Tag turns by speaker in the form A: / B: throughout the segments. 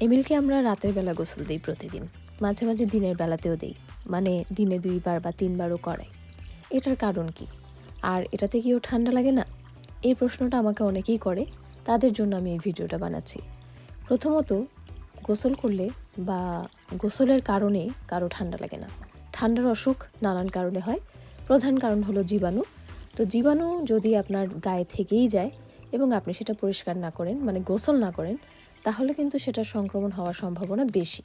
A: এমিলকে আমরা রাতের বেলা গোসল দিই প্রতিদিন। মাঝে মাঝে দিনের বেলাতেও দিই। মানে দিনে দুইবার বা তিনবারও করাই এটার কারণ কি? আর এটাতে কি ও ঠান্ডা লাগে না? এই প্রশ্নটা আমাকে অনেকেই করে। তাদের জন্য আমি এই ভিডিওটা বানাচ্ছি। প্রথমত, গোসল করলে বা গোসলের কারণে কারও ঠান্ডা লাগে না। ঠান্ডার অসুখ নানান কারণে হয়। প্রধান কারণ হলো জীবাণু। তো জীবাণু যদি আপনার গায়ে থেকেই যায় এবং আপনি সেটা পরিষ্কার না করেন মানে গোসল না করেন তাহলে কিন্তু সেটা সংক্রমণ হওয়ার সম্ভাবনা বেশি।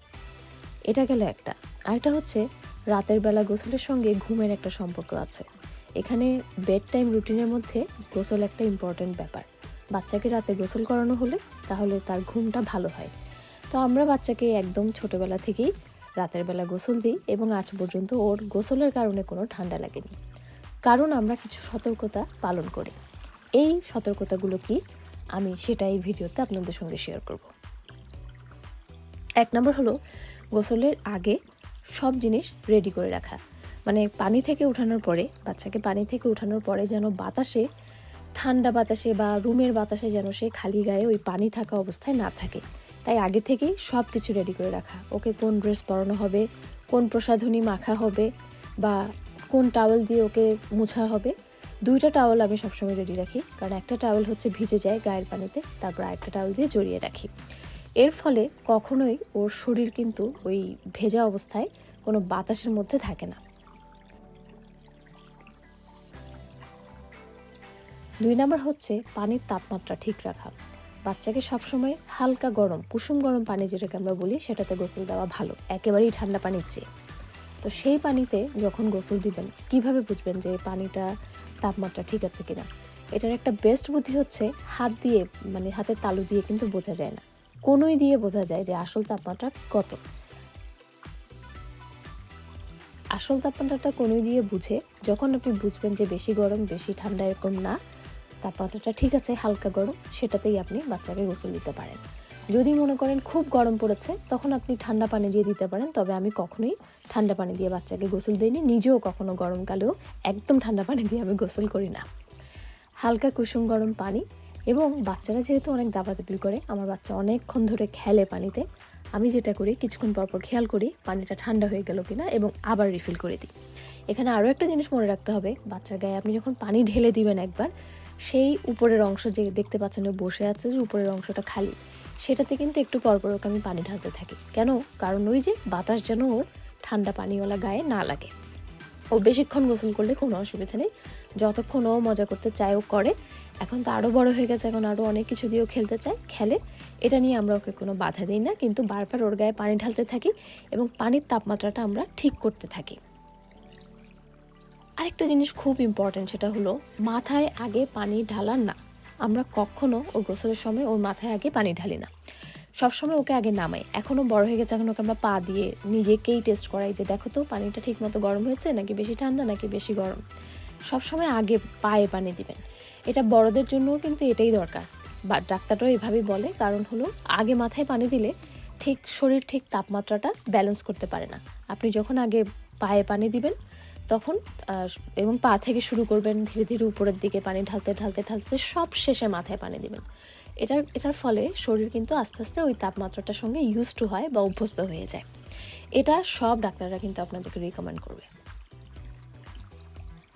A: এটা গেল একটা। আরেকটা হচ্ছে, রাতের বেলা গোসলের সঙ্গে ঘুমের একটা সম্পর্ক আছে। এখানে বেড টাইম রুটিনের মধ্যে গোসল একটা ইম্পর্ট্যান্ট ব্যাপার। বাচ্চাকে রাতে গোসল করানো হলে তাহলে তার ঘুমটা ভালো হয়। তো আমরা বাচ্চাকে একদম ছোটোবেলা থেকেই রাতের বেলা গোসল দিই এবং আজ পর্যন্ত ওর গোসলের কারণে কোনো ঠান্ডা লাগেনি। কারণ আমরা কিছু সতর্কতা পালন করি। এই সতর্কতাগুলো কি? আমি সেটা এই ভিডিওতে আপনাদের সঙ্গে শেয়ার করব। এক নম্বর হলো গোসলের আগে সব জিনিস রেডি করে রাখা। মানে পানি থেকে উঠানোর পরে, বাচ্চাকে পানি থেকে উঠানোর পরে যেন বাতাসে, ঠান্ডা বাতাসে বা রুমের বাতাসে যেন সে খালি গায়ে ওই পানি থাকা অবস্থায় না থাকে। তাই আগে থেকেই সব কিছু রেডি করে রাখা। ওকে কোন ড্রেস পরানো হবে, কোন প্রসাধনী মাখা হবে বা কোন টাওয়েল দিয়ে ওকে মোছা হবে দুইটা টাওয়েল আমি সবসময় রেডি রাখি। কারণ একটা টাওয়েল হচ্ছে ভিজে যায় গায়ের পানিতে, তারপর আরেকটা টাওয়েল দিয়ে জড়িয়ে রাখি। এর ফলে কখনোই ওর শরীর কিন্তু ওই ভেজা অবস্থায় কোনো বাতাসের মধ্যে থাকে না। দুই নাম্বার হচ্ছে পানির তাপমাত্রা ঠিক রাখা। বাচ্চাকে সবসময় হালকা গরম, কুসুম গরম পানি যেটাকে আমরা বলি, সেটাতে গোসল দেওয়া ভালো। একেবারেই ঠান্ডা পানির চেয়ে। তো সেই পানিতে যখন গোসল দিবেন, কীভাবে বুঝবেন যে পানিটা তাপমাত্রা ঠিক আছে কিনা। এটার একটা বেস্ট বুদ্ধি হচ্ছে হাত দিয়ে মানে হাতের তালু দিয়ে কিন্তু বোঝা যায় না। কোনোই দিয়ে বোঝা যায় যে আসল তাপমাত্রা কত। আসল তাপমাত্রাটা কোনোই দিয়ে বুঝে, যখন আপনি বুঝবেন যে বেশি গরম, বেশি ঠান্ডা এরকম না, তাপমাত্রাটা ঠিক আছে, হালকা গরম, সেটাতেই আপনি বাচ্চাকে গোসল দিতে পারেন। যদি মনে করেন খুব গরম পড়েছে, তখন আপনি ঠান্ডা পানি দিয়ে দিতে পারেন। তবে আমি কখনোই ঠান্ডা পানি দিয়ে বাচ্চাকে গোসল দিইনি, নিজেও কখনো গরমকালেও একদম ঠান্ডা পানি দিয়ে আমি গোসল করি না। হালকা কুসুম গরম পানি এবং বাচ্চারা যেহেতু অনেক দাবাদাবি করে, আমার বাচ্চা অনেকক্ষণ ধরে খেলে পানিতে, আমি যেটা করি কিছুক্ষণ পর পর খেয়াল করি পানিটা ঠান্ডা হয়ে গেল কিনা এবং আবার রিফিল করে দিই। এখানে আরও একটা জিনিস মনে রাখতে হবে, বাচ্চার গায়ে আপনি যখন পানি ঢেলে দিবেন একবার, সেই উপরের অংশ যে দেখতে পাচ্ছেন বসে আছে, যে উপরের অংশটা খালি সেটাতে কিন্তু একটু পরপর ওকে আমি পানি ঢালতে থাকি। কেন? কারণ ওই যে বাতাস যেন ওর ঠান্ডা পানিওয়ালা গায়ে না লাগে। ও বেশিক্ষণ গোসল করলে কোনো অসুবিধা নেই। যতক্ষণ ও মজা করতে চায় ও করে। এখন তো আরও বড় হয়ে গেছে, এখন আরও অনেক কিছু দিয়েও খেলতে চায়, খেলে। এটা নিয়ে আমরা ওকে কোনো বাধা দিই না, কিন্তু বারবার ওর গায়ে পানি ঢালতে থাকি এবং পানির তাপমাত্রাটা আমরা ঠিক করতে থাকি। আরেকটা জিনিস খুব ইম্পর্ট্যান্ট সেটা হলো মাথায় আগে পানি ঢালার না। আমরা কখনো ওর গোসলের সময় ওর মাথায় আগে পানি ঢালি না। সবসময় ওকে আগে নামাই। এখনও বড় হয়ে গেছে, এখন ওকে আমরা পা দিয়ে নিজেকেই টেস্ট করাই যে, দেখো তো, পানিটা ঠিক মতো গরম হয়েছে, নাকি বেশি ঠান্ডা, নাকি বেশি গরম? সবসময় আগে পায়ে পানি দিবেন। এটা বড়দের জন্যও কিন্তু এটাই দরকার। বা ডাক্তাররাও এভাবেই বলে, কারণ হলো আগে মাথায় পানি দিলে ঠিক শরীর ঠিক তাপমাত্রাটা ব্যালেন্স করতে পারে না। আপনি যখন আগে পায়ে পানি দিবেন তখন এবং পা থেকে শুরু করবেন, ধীরে ধীরে উপরের দিকে পানি ঢালতে ঢালতে ঢালতে সব শেষে মাথায় পানি দিবেন। এটার এটার ফলে শরীর কিন্তু আস্তে আস্তে ওই তাপমাত্রাটার সঙ্গে ইউজ টু হয় বা অভ্যস্ত হয়ে যায়। এটা সব ডাক্তাররা কিন্তু আপনাদেরকে রিকমেন্ড করবে।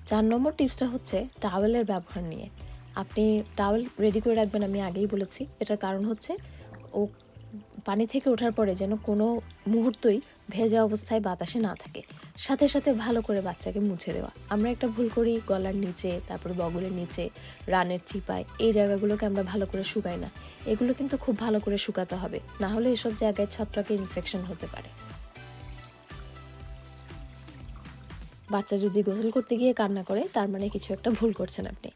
A: চার নম্বর টিপসটা হচ্ছে টাওয়েলের ব্যবহার নিয়ে। আপনি টাওয়েল রেডি করে রাখবেন, আমি আগেই বলেছি। এটার কারণ হচ্ছে ও পানি থেকে ওঠার পরে যেন কোনো মুহূর্তই ভেজা অবস্থায় বাতাসে না থাকে। সাথে সাথে ভালো করে বাচ্চাকে মুছে দেওয়া। আমরা একটা ভুল করি, গলার নিচে, তারপর বগলের নিচে, রানের চিপায়, এই জায়গাগুলোকে আমরা ভালো করে শুকাই না। এগুলো কিন্তু খুব ভালো করে শুকাতে হবে, না হলে এসব জায়গায় ছত্রাকের ইনফেকশন হতে পারে। বাচ্চা যদি গোসল করতে গিয়ে কান্না করে, তার মানে কিছু একটা ভুল করছেন আপনি।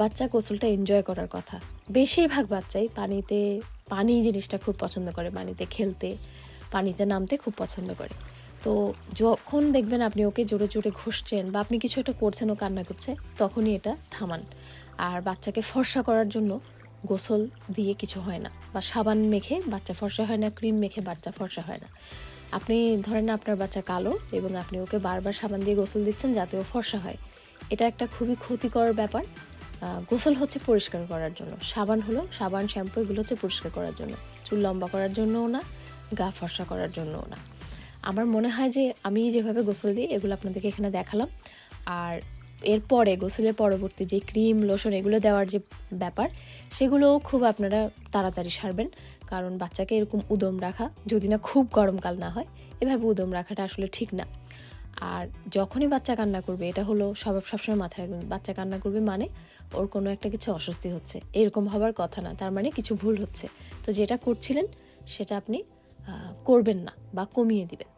A: বাচ্চা গোসলটা এনজয় করার কথা। বেশিরভাগ বাচ্চাই পানিতে, পানি জিনিসটা খুব পছন্দ করে, পানিতে খেলতে, পানিতে নামতে খুব পছন্দ করে। তো যখন দেখবেন আপনি ওকে জোরে জোরে ঘষছেন বা আপনি কিছু একটা করছেন ও কান্না করছে, তখনই এটা থামান। আর বাচ্চাকে ফর্সা করার জন্য গোসল দিয়ে কিছু হয় না বা সাবান মেখে বাচ্চা ফর্সা হয় না, ক্রিম মেখে বাচ্চা ফর্সা হয় না। আপনি ধরেন আপনার বাচ্চা কালো এবং আপনি ওকে বারবার সাবান দিয়ে গোসল দিচ্ছেন যাতে ও ফর্সা হয়। এটা একটা খুবই ক্ষতিকর ব্যাপার। গোসল হচ্ছে পরিষ্কার করার জন্য। সাবান হলো, সাবান, শ্যাম্পু এগুলো হচ্ছে পরিষ্কার করার জন্য। চুল লম্বা করার জন্যও না, গা ফর্সা করার জন্যও না। আমার মনে হয় যে আমি যেভাবে গোসল দিই, এগুলো আপনাদেরকে এখানে দেখালাম। আর এরপরে গোসলের পরবর্তী যে ক্রিম, লোশন, এগুলো দেওয়ার যে ব্যাপার, সেগুলোও খুব আপনারা তাড়াতাড়ি সারবেন। কারণ বাচ্চাকে এরকম উদম রাখা, যদি না খুব গরমকাল না হয়, এভাবে উদম রাখাটা আসলে ঠিক না। আর যখনই বাচ্চা কান্না করবে, এটা হলো সব, সবসময় মাথায় রাখবেন, বাচ্চা কান্না করবে মানে ওর কোনো একটা কিছু অস্বস্তি হচ্ছে। এরকম হবার কথা না, তার মানে কিছু ভুল হচ্ছে। তো যেটা করছিলেন, সেটা আপনি করবেন না বা কমিয়ে দিবেন।